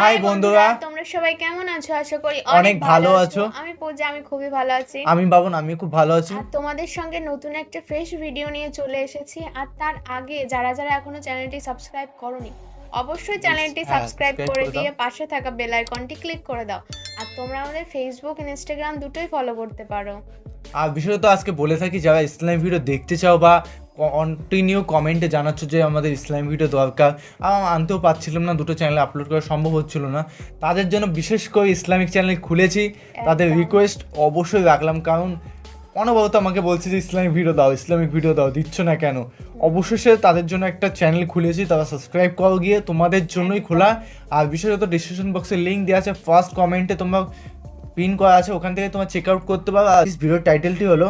High বন্ধুরা। তোমরা সবাই কেমন আছো? আশা করি অনেক ভালো আছো। আমি পূজা আমি খুবই ভালো আছি। আমি বাবন আমি খুব ভালো আছি। আর তোমাদের সঙ্গে নতুন একটা ফ্রেশ ভিডিও নিয়ে চলে এসেছি। আর তার আগে যারা যারা এখনও চ্যানেলটি সাবস্ক্রাইব করনি অবশ্যই চ্যানেলটি সাবস্ক্রাইব করে করে দিয়ে পাশে থাকা বেল আইকনটি ক্লিক করে দাও। আর তোমরা আমাদের ফেসবুক ইনস্টাগ্রাম দুটোই ফলো করতে পারো। আর বিশেষত আজকে বলে থাকি যারা ইসলাম ভিডিও দেখতে চাও বা কন্টিনিউ কমেন্টে জানাচ্ছ যে আমাদের ইসলাম ভিডিও দরকার। আর আমি আনতেও পারছিলাম না দুটো চ্যানেলে আপলোড করা সম্ভব হচ্ছিল না। তাদের জন্য বিশেষ করে ইসলামিক চ্যানেল খুলেছি। তাদের রিকোয়েস্ট অবশ্যই রাখলাম কারণ অনবরত আমাকে বলছে যে ইসলামিক ভিডিও দাও ইসলামিক ভিডিও দাও দিচ্ছ না কেন? অবশেষে তাদের জন্য একটা চ্যানেল খুলেছি তারা সাবস্ক্রাইব করো গিয়ে তোমাদের জন্যই খোলা। আর বিশেষত ডিসক্রিপশন বক্সে লিঙ্ক দেওয়া আছে ফার্স্ট কমেন্টে তোমরা পিন করা আছে ওখান থেকে তোমার চেক আউট করতে পারো। আর ভিডিওর টাইটেলটি হলো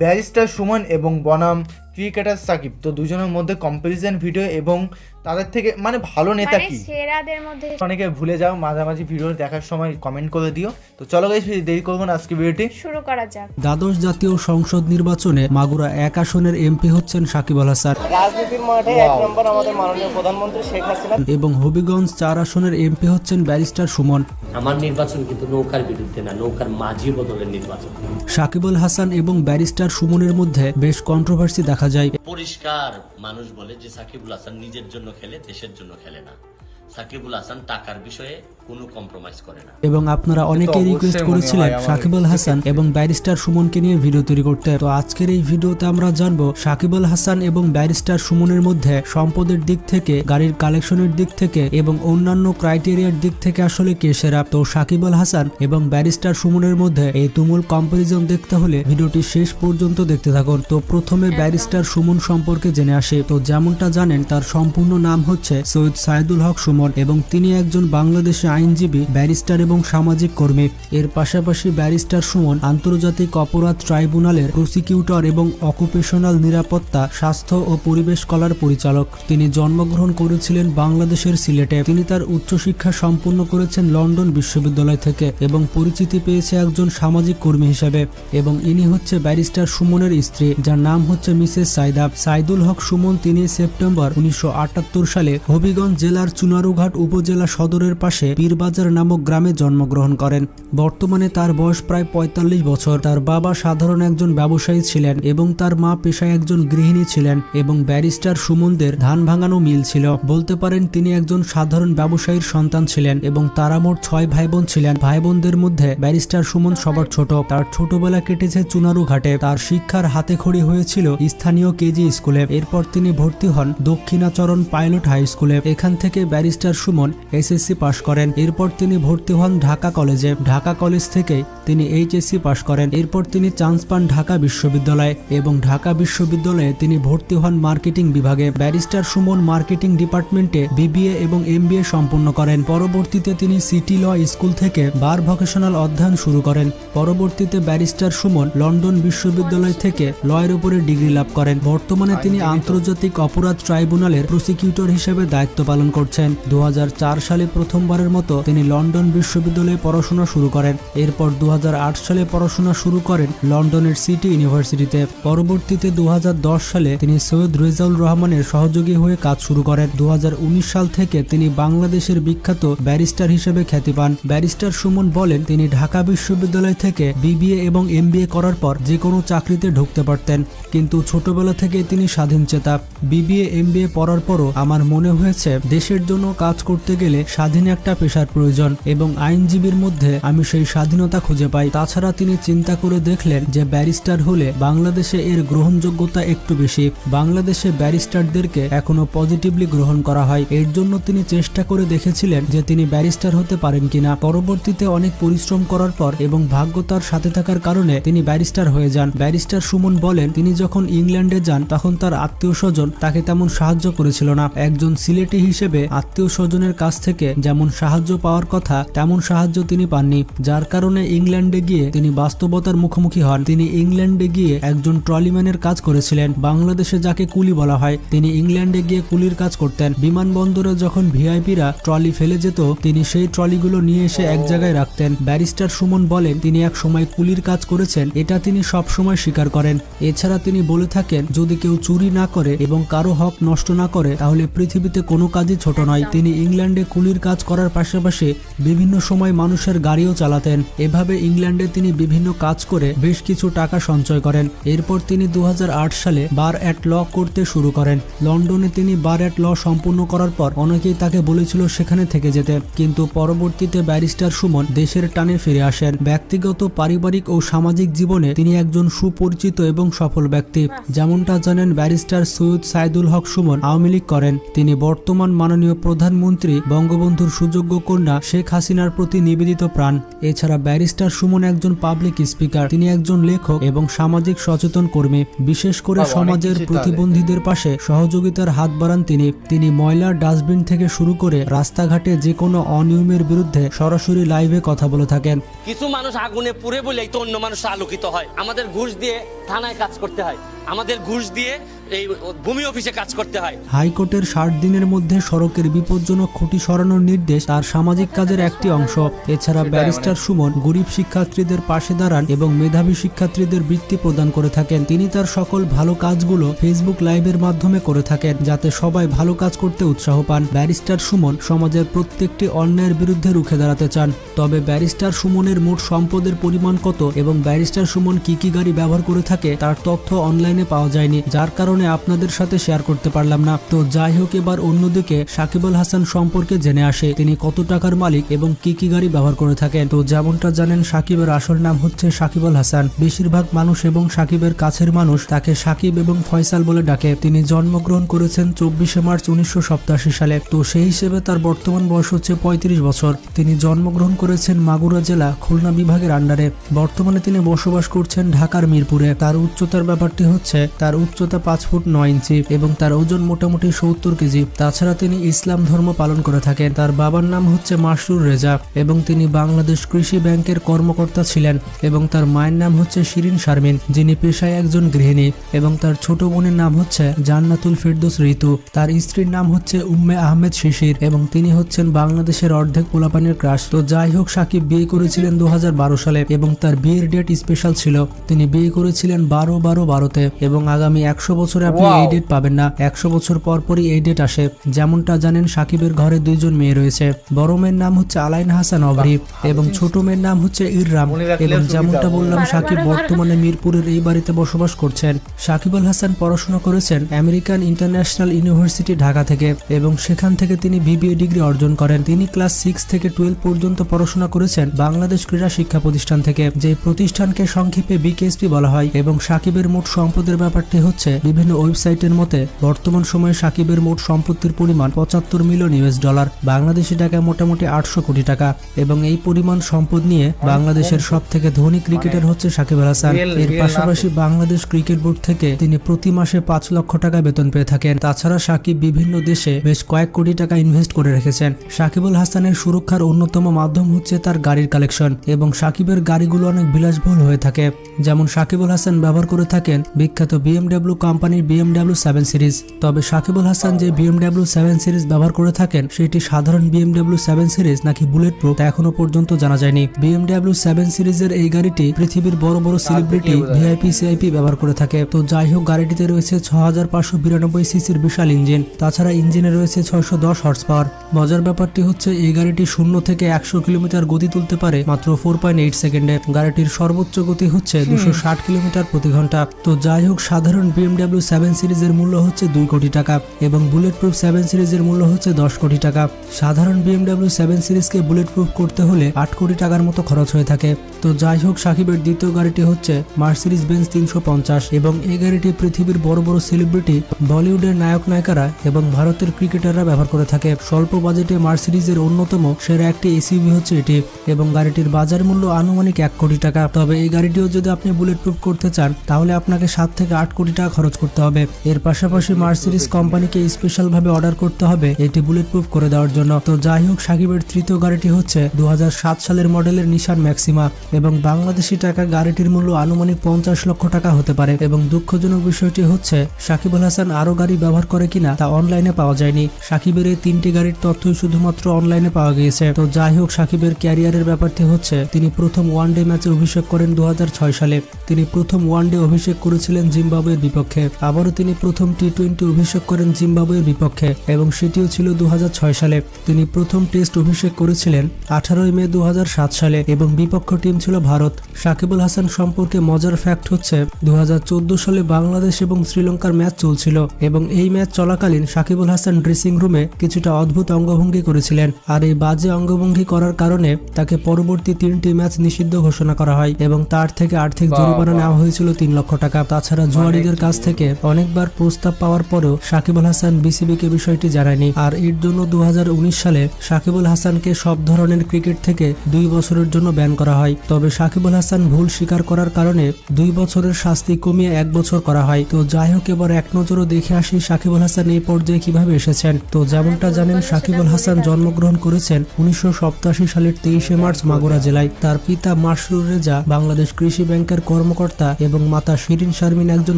ব্যারিস্টার সুমন এবং বনাম ক্রিকেটার সাকিব। তো দুজনের মধ্যে কম্পারিজন ভিডিও এবং তাদের থেকে মানে ভালো নেতা মানে কি? সেরাদের মধ্যে অনেকে ভুলে যাও মাঝামাঝি ভিডিও দেখার সময় কমেন্ট করে দিও। তো চলো গাইস দেরি করব না আজকে ভিডিওটি। শুরু করা যাক। দ্বাদশ জাতীয় সংসদ নির্বাচনে মাগুরা এক আসনের এমপি হচ্ছেন সাকিব আল হাসান। রাজনীতির মাঠে এক নম্বর আমাদের মাননীয় প্রধানমন্ত্রী শেখ হাসিনা। এবং হবিগঞ্জ চার আসনের এমপি হচ্ছেন ব্যারিস্টার সুমন। আমার নির্বাচন কিন্তু নৌকার বিরুদ্ধে না নৌকার মাঝি বদলের নির্বাচন। সাকিব আল হাসান এবং ব্যারিস্টার সুমনের মধ্যে বেশ কন্ট্রোভার্সি দেখা যায়। পরিষ্কার মানুষ বলে যে সাকিবুল হাসান নিজের জন্য খেলে দেশের জন্য খেলে না। সাকিবুল হাসান টাকার বিষয়ে কোনো কম্প্রোমাইজ করে না। এবং আপনারা অনেকেই অবশ্যই রিকোয়েস্ট করেছিলেন আমার সাকিব আল হাসান এবং ব্যারিস্টার সুমনকে নিয়ে ভিডিও তৈরি করতে। তো আজকের এই ভিডিওতে আমরা জানব সাকিব আল হাসান এবং ব্যারিস্টার সুমনের মধ্যে সম্পদের দিক থেকে গাড়ির কালেকশনের দিক থেকে এবং অন্যান্য ক্রাইটেরিয়ার দিক থেকে আসলে কে সেরা। তো সাকিব আল হাসান এবং ব্যারিস্টার সুমনের মধ্যে এই তুমুল কম্পারিজন দেখতে হলে ভিডিওটি শেষ পর্যন্ত দেখতে থাকুন। তো প্রথমে ব্যারিস্টার সুমন সম্পর্কে জেনে আসে। তো যেমনটা জানেন তার সম্পূর্ণ নাম হচ্ছে সৈয়দ সাইদুল হক সুমন। এবং তিনি একজন বাংলাদেশি আইনজীবী, ব্যারিস্টার এবং সামাজিক কর্মী। এর পাশাপাশি ব্যারিস্টার সুমন আন্তর্জাতিক অপরাধ ট্রাইব্যুনালের প্রসিকিউটর এবং অকুপেশনাল নিরাপত্তা, স্বাস্থ্য ও পরিবেশ কলার পরিচালক। তিনি জন্মগ্রহণ করেছিলেন বাংলাদেশের সিলেটে। তিনি তার উচ্চশিক্ষা সম্পূর্ণ করেছেন লন্ডন বিশ্ববিদ্যালয় থেকে এবং পরিচিতি পেয়েছে একজন সামাজিক কর্মী হিসেবে এবং ইনি হচ্ছে ব্যারিস্টার সুমনের স্ত্রী, যার নাম হচ্ছে মিসেস সাইদা। সাইদুল হক সুমন তিনি সেপ্টেম্বর উনিশশো আটাত্তর সালে হবিগঞ্জ জেলার চুনারুঘাট উপজেলা সদরের পাশে পীরবাজার নামক গ্রামে জন্মগ্রহণ করেন। বর্তমানে তার বয়স প্রায় ৪৫ বছর। তার বাবা সাধারণ একজন ব্যবসায়ী ছিলেন এবং তার মা পেশায় একজন গৃহিণী ছিলেন এবং ব্যারিস্টার সুমনদের ধান ভাঙানো মিল ছিল। বলতে পারেন, তিনি একজন সাধারণ ব্যবসায়ীর সন্তান ছিলেন এবং তারা মোট ছয় ভাই বোন ছিলেন। ভাই বোনদের মধ্যে ব্যারিস্টার সুমন সবার ছোট। তার ছোটবেলা কেটেছে চুনারু ঘাটে। তার শিক্ষার হাতে খড়ি হয়েছিল স্থানীয় কেজি স্কুলে। এরপর তিনি ভর্তি হন দক্ষিণাচরণ পাইলট হাই স্কুলে। এখান থেকে ব্যারিস্টার সুমন এসএসসি পাশ করেন। এরপর তিনি ভর্তি হন ঢাকা কলেজে। ঢাকা কলেজ থেকে তিনি এইচএসসি পাশ করেন। এরপর তিনি চান্স পান ঢাকা বিশ্ববিদ্যালয়ে এবং ঢাকা বিশ্ববিদ্যালয়ে তিনি ভর্তি হন মার্কেটিং বিভাগে। ব্যারিস্টার সুমন মার্কেটিং ডিপার্টমেন্টে বিবিএ এবং এমবিএ সম্পন্ন করেন। পরবর্তীতে তিনি সিটি ল স্কুল থেকে বার ভোকেশনাল অধ্যয়ন শুরু করেন। পরবর্তীতে ব্যারিস্টার সুমন লন্ডন বিশ্ববিদ্যালয় থেকে লয়ের উপরে ডিগ্রি লাভ করেন। বর্তমানে তিনি আন্তর্জাতিক অপরাধ ট্রাইব্যুনালের প্রসিকিউটর হিসেবে দায়িত্ব পালন করছেন। দু হাজার চার সালে প্রথমবারের মতো তিনি লন্ডন বিশ্ববিদ্যালয়ে পড়াশোনা শুরু করেন। এরপর দু হাজার আট সালে পড়াশোনা শুরু করেন লন্ডনের সিটি ইউনিভার্সিটিতে। পরবর্তীতে দু হাজার দশ সালে তিনি সৈয়দ রেজাউল রহমানের সহযোগী হয়ে কাজ শুরু করেন। দু হাজার উনিশ সাল থেকে তিনি বাংলাদেশের বিখ্যাত ব্যারিস্টার হিসেবে খ্যাতি পান। ব্যারিস্টার সুমন বলেন, তিনি ঢাকা বিশ্ববিদ্যালয় থেকে বিবিএ এবং এমবিএ করার পর যে কোনো চাকরিতে ঢুকতে পারতেন। কিন্তু ছোটবেলা থেকে তিনি স্বাধীন চেতা। বিবিএ, এমবিএ পড়ার পরও আমার মনে হয়েছে, দেশের জন্য কাজ করতে গেলে স্বাধীন একটা পেশার প্রয়োজন এবং আইনজীবীর মধ্যে আমি সেই স্বাধীনতা খুঁজে পাই। তাছাড়া তিনি চিন্তা করে দেখলেন যে ব্যারিস্টার হলে বাংলাদেশে এর গ্রহণযোগ্যতা একটু বেশি। বাংলাদেশে ব্যারিস্টারদেরকে এখনও পজিটিভলি গ্রহণ করা হয়। এর জন্য তিনি চেষ্টা করে দেখেছিলেন যে তিনি ব্যারিস্টার হতে পারেন কিনা। পরবর্তীতে অনেক পরিশ্রম করার পর এবং ভাগ্য তার সাথে থাকার কারণে তিনি ব্যারিস্টার হয়ে যান। ব্যারিস্টার সুমন বলেন, তিনি যখন ইংল্যান্ডে যান, তখন তার আত্মীয় স্বজন তাকে তেমন সাহায্য করেছিল না। একজন সিলেটি হিসেবে আত্মীয় স্বজনের কাছ থেকে যেমন সাহায্য পাওয়ার কথা, তেমন সাহায্য তিনি পাননি, যার কারণে ইংল্যান্ডে গিয়ে তিনি বাস্তবতার মুখোমুখি হন। তিনি ইংল্যান্ডে গিয়ে একজন ট্রলিম্যানের কাজ করেছিলেন। বাংলাদেশে যাকে কুলি বলা হয়, তিনি ইংল্যান্ডে গিয়ে কুলির কাজ করতেন। বিমানবন্দরে যখন ভিআইপিরা ট্রলি ফেলে যেত, তিনি সেই ট্রলিগুলো নিয়ে এসে এক জায়গায় রাখতেন। ব্যারিস্টার সুমন বলেন, তিনি এক সময় কুলির কাজ করেছেন, এটা তিনি সব সময় স্বীকার করেন। এছাড়া তিনি বলে থাকেন, যদি কেউ চুরি না করে এবং কারও হক নষ্ট না করে, তাহলে পৃথিবীতে কোনো কাজই ছোট নয়। তিনি ইংল্যান্ডে কুলির কাজ করার পাশাপাশি বিভিন্ন সময় মানুষের গাড়িও চালাতেন। এভাবে ইংল্যান্ডে তিনি বিভিন্ন কাজ করে বেশ কিছু টাকা সঞ্চয় করেন। এরপর তিনি দু হাজার আট সালে বার অ্যাট ল করতে শুরু করেন। লন্ডনে তিনি বার অ্যাট ল সম্পূর্ণ করার পর অনেকেই তাকে বলেছিল সেখানে থেকে যেতে। কিন্তু পরবর্তীতে ব্যারিস্টার সুমন দেশের টানে ফিরে আসেন। ব্যক্তিগত, পারিবারিক ও সামাজিক জীবনে তিনি একজন সুপরিচিত এবং সফল ব্যক্তি। যেমনটা জানেন ব্যারিস্টার সৈয়দ সাইদুল হক সুমন আওয়ামী লীগ করেন। তিনি বর্তমান মাননীয় প্রধানমন্ত্রী বঙ্গবন্ধুর সুযোগ্য কন্যা শেখ হাসিনার প্রতি নিবেদিত প্রাণ। এছাড়া ব্যারিস্টার সুমন একজন পাবলিক স্পিকার তিনি একজন লেখক এবং সামাজিক সচেতন কর্মী। বিশেষ করে সমাজের প্রতিবন্ধীদের পাশে সহযোগিতার হাত বাড়ান তিনি। তিনি ময়লার ডাস্টবিন থেকে শুরু করে রাস্তাঘাটে যে কোনো অনিয়মের বিরুদ্ধে সরাসরি লাইভে কথা বলে থাকেন। কিছু মানুষ আগুনে পুড়ে বলেই তো অন্য মানুষ আলোকিত হয়। আমাদের ঘুষ দিয়ে থানায় কাজ করতে হয়। আমাদের ঘুষ দিয়ে এই ভূমি অফিসে কাজ করতে হয়। হাইকোর্টের ষাট দিনের মধ্যে সড়কের বিপজ্জনক খুঁটি সরানোর নির্দেশ তার সামাজিক কাজের একটি অংশ। এছাড়া ব্যারিস্টার সুমন গরিব শিক্ষার্থীদের পাশে দাঁড়ান এবং মেধাবী শিক্ষার্থীদের বৃত্তি প্রদান করে থাকেন। তিনি তার সকল ভালো কাজগুলো ফেসবুক লাইভের মাধ্যমে করে থাকেন যাতে সবাই ভালো কাজ করতে উৎসাহ পান। ব্যারিস্টার সুমন সমাজের প্রত্যেকটি অন্যায়ের বিরুদ্ধে রুখে দাঁড়াতে চান। তবে ব্যারিস্টার সুমনের মোট সম্পদের পরিমাণ কত এবং ব্যারিস্টার সুমন কি কি গাড়ি ব্যবহার করে থাকে তার তথ্য অনলাইনে পাওয়া যায়নি যার কারণে আপনাদের সাথে শেয়ার করতে পারলাম না। তো যাই হোক, এবার অন্যদিকে সাকিব আল হাসান সম্পর্কে জেনে আসে, তিনি কত টাকার মালিক এবং কি কি গাড়ি ব্যবহার করে থাকেন। তো যেমনটা জানেন, সাকিবের আসল নাম হচ্ছে সাকিব আল হাসান। বেশিরভাগ মানুষ এবং সাকিবের কাছের মানুষ তাকে সাকিব এবং ফয়সাল বলে ডাকে। তিনি জন্মগ্রহণ করেছেন চব্বিশে মার্চ উনিশশো সাতাশি সালে। তো সেই হিসেবে তার বর্তমান বয়স হচ্ছে পঁয়ত্রিশ বছর। তিনি জন্মগ্রহণ করেছেন মাগুরা জেলা, খুলনা বিভাগের আন্ডারে বর্তমানে তিনি বসবাস করছেন ঢাকার মিরপুরে। তার উচ্চতার ব্যাপারটি হচ্ছে, তার উচ্চতা পাঁচ ফুট নয় ইঞ্চি এবং তার ওজন মোটামুটি সত্তর কেজি। তাছাড়া তিনি ইসলাম ধর্ম পালন করে থাকেন। তার বাবার নাম হচ্ছে মাসরুর রেজা এবং তিনি বাংলাদেশ কৃষি ব্যাংকের কর্মকর্তা ছিলেন এবং তার মায়ের নাম হচ্ছে শিরিন শারমিন, যিনি পেশায় একজন গৃহিণী এবং তার ছোট বোনের নাম হচ্ছে জান্নাতুল ফিরদোস ঋতু। তার স্ত্রীর নাম হচ্ছে উম্মে আহমেদ শিশির এবং তিনি হচ্ছেন বাংলাদেশের অর্ধেক পোলাপানের ক্রাশ। তো যাই হোক, সাকিব বিয়ে করেছিলেন দু হাজার বারো সালে এবং তার বিয়ের ডেট স্পেশাল ছিল। তিনি বিয়ে করেছিলেন বারো বারো বারোতে এবং আগামী একশো বছরে আপনি এই ডেট পাবেন না। একশো বছর পর পরই এই ডেট আসে। যেমনটা জানেন সাকিবের ঘরে দুইজন মেয়ে রয়েছে। বড় মেয়ের নাম হচ্ছে আলাইন হাসান অবরি এবং ছোট মেয়ের নাম হচ্ছে ইররাম। এবং যেমনটা বললাম সাকিব বর্তমানে মিরপুরের এই বাড়িতে বসবাস করছেন। সাকিব আল হাসান পড়াশোনা করেছেন আমেরিকান ইন্টারন্যাশনাল ইউনিভার্সিটি ঢাকা থেকে এবং সেখান থেকে তিনি বিবিএ ডিগ্রি অর্জন করেন। তিনি ক্লাস সিক্স থেকে টুয়েলভ পর্যন্ত পড়াশোনা করেছেন বাংলাদেশ ক্রীড়া শিক্ষা প্রতিষ্ঠান থেকে। যে প্রতিষ্ঠানকে সংক্ষেপে বিকেএসপি বলা হয় এবং সাকিবের মোট সম্পদের ব্যাপারটি হচ্ছে বিভিন্ন ওয়েবসাইটের মতে, বর্তমান সময়ে সাকিবের মোট সম্পত্তির পরিমাণ পঁচাত্তর মিলিয়ন ইউএস ডলার, বাংলাদেশি টাকায় মোটামুটি আটশো কোটি টাকা, এবং এই পরিমাণ সম্পদ নিয়ে বাংলাদেশের সব থেকে ধনী ক্রিকেটার হচ্ছে সাকিব আল হাসান। এর পাশাপাশি বাংলাদেশ ক্রিকেট বোর্ড থেকে তিনি প্রতি মাসে পাঁচ লক্ষ টাকা বেতন পেয়ে থাকেন। তাছাড়া সাকিব বিভিন্ন দেশে বেশ কয়েক কোটি টাকা ইনভেস্ট করে রেখেছেন। সাকিবুল হাসানের সুরক্ষার অন্যতম মাধ্যম হচ্ছে তার গাড়ির কালেকশন, এবং সাকিবের গাড়িগুলো অনেক বিলাসবহুল হয়ে থাকে। যেমন সাকিবুল হাসান ব্যবহার করে থাকেন বিখ্যাত বিএমডাব্লিউ কোম্পানির বিএমডাব্লিউ সেভেন সিরিজ তবে সাকিবুল হাসান যে বিএমডাব্লিউ সেভেন সিরিজ ব্যবহার করে থাকেন, সেটি সাধারণ বিএমডাব্লিউ সেভেন সিরিজ নাকি বুলেট প্রুফ তা এখনও পর্যন্ত জানা যায়নি। বিএমডাব্লিউ সেভেন সিরিজের এই গাড়িটি পৃথিবীর বড় বড় সেলিব্রিটি ভিআইপি সিআইপি ব্যবহার করে থাকে। তো যাই হোক, গাড়িটিতে রয়েছে ছ হাজার পাঁচশো বিরানব্বই সিসির বিশাল ইঞ্জিন। তাছাড়া ইঞ্জিনে রয়েছে ছয়শো দশ হর্স পাওয়ার মজার ব্যাপারটি হচ্ছে, এই গাড়িটি শূন্য থেকে একশো কিলোমিটার গতি তুলতে পারে মাত্র ফোর পয়েন্ট এইট সেকেন্ডে। গাড়িটির সর্বোচ্চ গতি হচ্ছে দুশো ষাট কিলোমিটার প্রতি ঘণ্টা। তো যাই হোক, সাধারণ বিএমডাব্লিউ সেভেন সিরিজের মূল্য হচ্ছে দুই কোটি টাকা এবং বুলেট প্রুফ সেভেন সিরিজের মূল্য হচ্ছে দশ কোটি টাকা। সাধারণ বিএমডাব্লিউ সেভেন সিরিজকে বুলেট প্রুফ করতে হলে আট কোটি টাকার মতো খরচ হয়ে থাকে। তো যাই হোক, সাকিবের দ্বিতীয় গাড়িটি হচ্ছে মার্সিডিজ বেঞ্চ তিনশো পঞ্চাশ এবং এই গাড়িটি পৃথিবীর বড় বড় সেলিব্রিটি বলিউডের নায়ক নায়িকারা এবং ভারতের ক্রিকেটাররা ব্যবহার করে থাকে। স্বল্প বাজেটে মার্সিডিজের অন্যতম সেরা একটি এসইউভি হচ্ছে এটি এবং গাড়িটির বাজার মূল্য আনুমানিক এক কোটি টাকা। তবে এই গাড়িটিও যদি আপনি বুলেট প্রুফ করতে চান, তাহলে আপনাকে সাত থেকে আট কোটি টাকা খরচ করতে হবে। এর পাশাপাশি মার্সিডিজ কোম্পানিকে স্পেশাল ভাবে অর্ডার করতে হবে এটি বুলেট প্রুফ করে দেওয়ার জন্য। তো যাই হোক, সাকিবের তৃতীয় গাড়িটি হচ্ছে দুই হাজার সাত সালের মডেলের নিশান ম্যাক্সিমা এবং বাংলাদেশি টাকা গাড়িটির মূল্য আনুমানিক পঞ্চাশ লক্ষ টাকা হতে পারে এবং দুঃখজনক বিষয়টি হচ্ছে, সাকিবুল হাসান আরও গাড়ি ব্যবহার করে কিনা তা অনলাইনে পাওয়া যায়নি। সাকিবের এই তিনটি গাড়ির তথ্যই শুধুমাত্র অনলাইনে পাওয়া গিয়েছে। তো যাই হোক, সাকিবের ক্যারিয়ারের ব্যাপারটি হচ্ছে, তিনি প্রথম ওয়ানডে ম্যাচে অভিষেক করেন দু হাজার ছয় সালে। তিনি প্রথম ওয়ানডে অভিষেক করেছিলেন জিম্বাবুয়ের বিপক্ষে। আবারও তিনি প্রথম টি টোয়েন্টি অভিষেক করেন জিম্বাবুয়ের বিপক্ষে এবং সেটিও ছিল দু হাজার ছয় সালে। তিনি প্রথম টেস্ট অভিষেক করেছিলেন আঠারোই মে দু হাজার সাত সালে এবং বিপক্ষ টিম ছিল ভারত। সাকিবুল হাসান সম্পর্কে মজার ফ্যাক্ট হচ্ছে দু হাজার চোদ্দ সালে বাংলাদেশ এবং শ্রীলঙ্কার ম্যাচ চলছিল এবং এই ম্যাচ চলাকালীন সাকিবুল হাসান ড্রেসিং রুমে কিছুটা অদ্ভুত অঙ্গভঙ্গি করেছিলেন আর এই বাজে অঙ্গভঙ্গি করার কারণে তাকে পরবর্তী তিনটি ম্যাচ নিষিদ্ধ ঘোষণা করা হয় এবং তার থেকে আর্থিক জরিমানা নেওয়া হয়েছিল তিন লক্ষ টাকা। তাছাড়া জুয়ারিদের কাছ থেকে অনেকবার প্রস্তাব পাওয়ার পরেও সাকিবুল হাসান বিসিবিকে বিষয়টি জানায়নি। আর এর জন্য দু হাজার উনিশ সালে সাকিবুল হাসানকে সব ধরনের ক্রিকেট থেকে দুই বছরের জন্য ব্যান করা হয়। তবে সাকিবুল হাসান ভুল স্বীকার করার কারণে দুই বছরের শাস্তি কমিয়ে এক বছর করা হয়। তো যাই হোক, এবার এক নজরও দেখে আসি সাকিবুল হাসান এই পর্যায়ে কীভাবে এসেছেন। তো যেমনটা জানেন, সাকিবুল হাসান জন্মগ্রহণ করেছেন উনিশশো সাতাশি সালের তেইশে মার্চ মাগুরা জেলায়। তার পিতা মাসরুর রেজা বাংলাদেশ কৃষি ব্যাংকের কর্মকর্তা এবং মাতা শিরিন শারমিন একজন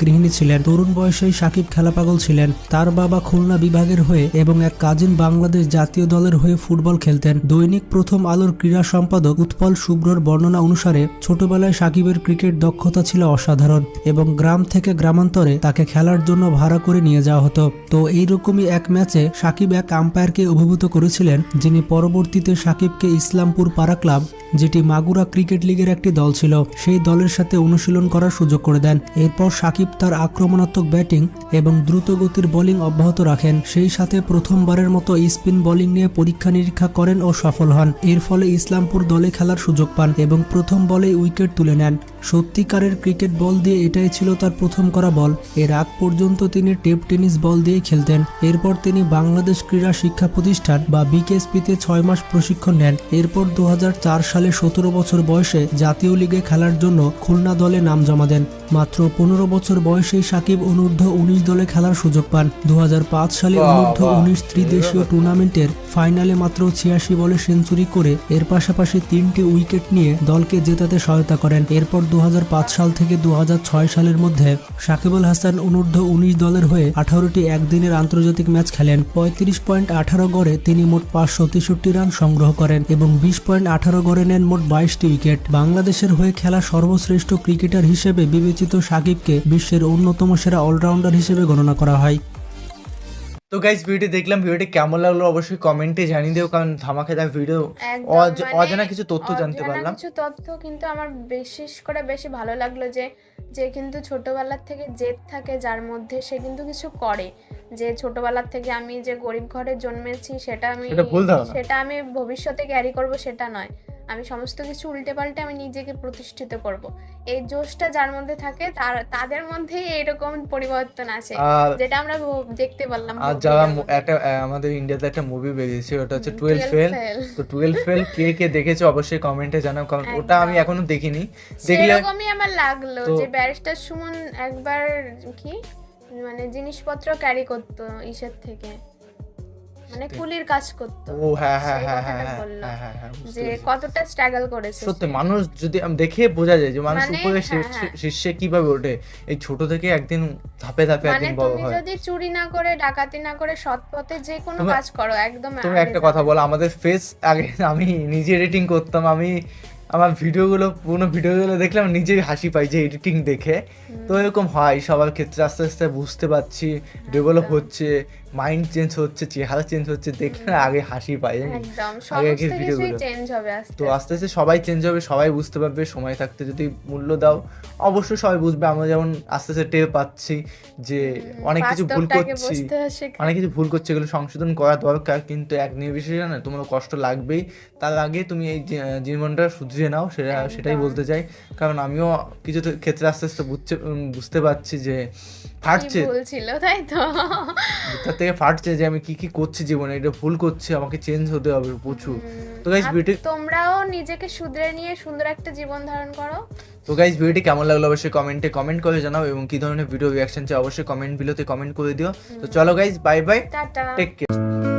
গৃহিণী ছিলেন। তরুণ বয়সেই সাকিব খেলা পাগল ছিলেন। তার বাবা খুলনা বিভাগের হয়ে এবং এক কাজিন বাংলাদেশ জাতীয় দলের হয়ে ফুটবল খেলতেন। দৈনিক প্রথম আলোর ক্রীড়া সম্পাদক উৎপল শুভ্রর বর্ণনা অনুসারে, ছোটবেলায় সাকিবের ক্রিকেট দক্ষতা ছিল অসাধারণ এবং গ্রাম থেকে গ্রামান্তরে তাকে খেলার জন্য ভাড়া করে নিয়ে যাওয়া হতো। তো এইরকমই এক ম্যাচে সাকিব এক আম্পায়ারকে অভিভূত করেছিলেন, যিনি পরবর্তীতে সাকিবকে ইসলামপুর পাড়া ক্লাব যেটি মাগুরা ক্রিকেট লিগের একটি দল ছিল, সেই দলের সাথে অনুশীলন করার সুযোগ করে দেন। এরপর সাকিব তার আক্রমণাত্মক ব্যাটিং এবং দ্রুত গতির বোলিং অব্যাহত রাখেন। সেই সাথে প্রথমবারের মতো স্পিন বোলিং নিয়ে পরীক্ষা নিরীক্ষা করেন ও সফল হন। এর ফলে ইসলামপুর দলে খেলার সুযোগ পান এবং প্রথম বলেই উইকেট তুলে নেন। সত্যিকারের ক্রিকেট বল দিয়ে এটাই ছিল তার প্রথম করা বল। এর আগ পর্যন্ত তিনি টেপ টেনিস বল দিয়ে খেলতেন। এরপর তিনি বাংলাদেশ ক্রীড়া শিক্ষা প্রতিষ্ঠান বা বিকেএসপিতে ছয় মাস প্রশিক্ষণ নেন। এরপর দু সালে সতেরো বছর বয়সে জাতীয় লিগে খেলার জন্য খুলনা দলে নাম জমা দেন। মাত্র পনেরো বছর বয়সেই সাকিব অনূর্ধ্ব উনিশ দলে খেলার সুযোগ পান। দু হাজার পাঁচ সালে অনূর্ধ্ব উনিশ ত্রিদেশীয় টুর্নামেন্টের ফাইনালে মাত্র ছিয়াশি বলে সেঞ্চুরি করে এর পাশাপাশি তিনটি উইকেট নিয়ে দলকে জেতাতে সহায়তা করেন। এরপর দু হাজার পাঁচ সাল থেকে দু হাজার ছয় সালের মধ্যে সাকিবুল হাসান অনূর্ধ্ব উনিশ দলের হয়ে আঠারোটি একদিনের আন্তর্জাতিক ম্যাচ খেলেন। পঁয়ত্রিশ পয়েন্ট আঠারো গড়ে তিনি মোট পাঁচশো তেষট্টি রান সংগ্রহ করেন এবং বিশ পয়েন্ট আঠারো গড়ে নেন মোট বাইশটি উইকেট। বাংলাদেশের হয়ে খেলা সর্বশ্রেষ্ঠ ক্রিকেটার হিসেবে বিবেচিত সাকিবকে বিশ্বের অন্যতম সেরা অলরাউন্ডার হিসেবে গণনা করা হয়। তো গাইজ ভিডিওটি দেখলাম। ভিডিওটি কেমন লাগল অবশ্যই কমেন্টে জানিয়ে দিও কারণ ধামাকেদার ভিডিও মানে অজানা কিছু তথ্য জানতে পারলাম। কিছু তথ্য কিন্তু আমার বিশেষ করে বেশি ভালো লাগল যে যে কিন্তু ছোটবেলার থেকে জেদ থাকে যার মধ্যে সে কিন্তু কিছু করে। যে ছোটবেলার থেকে আমি যে গরিব ঘরে জন্মেছি সেটা আমি সেটা সেটা আমি ভবিষ্যতে ক্যারি করব সেটা নয়। আমি সমস্ত কিছু উল্টে পাল্টে আমি নিজেকে প্রতিষ্ঠিত করব। এই জোশটা যার মধ্যে থাকে তার তাদের মধ্যেই এরকম পরিবর্তন আসে আর যেটা আমরা দেখতে পারলাম আর যারা মধ্যে। একটা আমাদের ইন্ডিয়াতে একটা মুভি বেরিয়েছে ওটা হচ্ছে টুয়েলভ 12 ফেল তো টুয়েলভ ফেল কে কে দেখেছ অবশ্যই কমেন্টে জানাও কারণ ওটা আমি এখনও দেখিনি। দেখলে সেরকমই আমার লাগল যে ব্যারিস্টার সুমন একবার কি মানে জিনিসপত্র ক্যারি করতো ইসের থেকে। মানে কুলির কাজ করতো। ও হ্যাঁ হ্যাঁ হ্যাঁ হ্যাঁ হ্যাঁ হ্যাঁ হ্যাঁ যে কতটা স্ট্রাগল করেছে সত্যি মানুষ যদি দেখে বোঝা যায় যে মানুষ মানে, উপরে শীর্ষে-। কীভাবে ওঠে এই ছোট থেকে একদিন ধাপে ধাপে মানে একদিন বড় তুমি হয়। যদি চুরি না করে ডাকাতি না করে সৎ পথে যে কোনো কাজ করো একদম তুমি একটা কথা বলো আমাদের ফেস আগে আমি নিজে এডিটিং করতাম আমি আমার ভিডিওগুলো পুরোনো ভিডিওগুলো দেখলাম নিজেই হাসি পাই যে এডিটিং দেখে। তো এরকম হয় সবার ক্ষেত্রে আস্তে আস্তে বুঝতে পারছি ডেভেলপ হচ্ছে মাইন্ড চেঞ্জ হচ্ছে চেহারা চেঞ্জ হচ্ছে দেখে না আগে হাসি পাই আগে কিছুই ভিডিওগুলো চেঞ্জ হবে আস্তে তো আস্তে আস্তে সবাই চেঞ্জ হবে সবাই বুঝতে পারবে সময় থাকতে যদি মূল্য দাও অবশ্যই সবাই বুঝবে আমরা যেমন আস্তে আস্তে টের পাচ্ছি যে অনেক কিছু ভুল করছি অনেক কিছু ভুল করছে এগুলো সংশোধন করা দরকার কিন্তু এক নির্বিশেষে না তোমার কষ্ট লাগবেই। তার আগে তুমি এই জীবনটা শুধরিয়ে নাও সেটা সেটাই বলতে চাই। কারণ আমিও কিছু ক্ষেত্রে আস্তে আস্তে বুঝতে বুঝতে পারছি যে ফাটছে। ভুল ছিল তাই তো? তার থেকে ফাটছে যে আমি কি কি করছি জীবনে এটা ভুল করছি আমাকে চেঞ্জ হতে হবে প্রচুর। তো গাইস বিউটি ভিডিও তোমরাও নিজেকে শুধরে নিয়ে সুন্দর একটা জীবন ধারণ করো। তো গাইস ভিডিওটি কেমন লাগল অবশ্যই কমেন্টে কমেন্ট করে জানাও এবং কি ধরনের ভিডিও রিয়াকশন চাই অবশ্যই কমেন্ট বিলোতে কমেন্ট করে দিও। তো চলো guys bye bye tata. Take care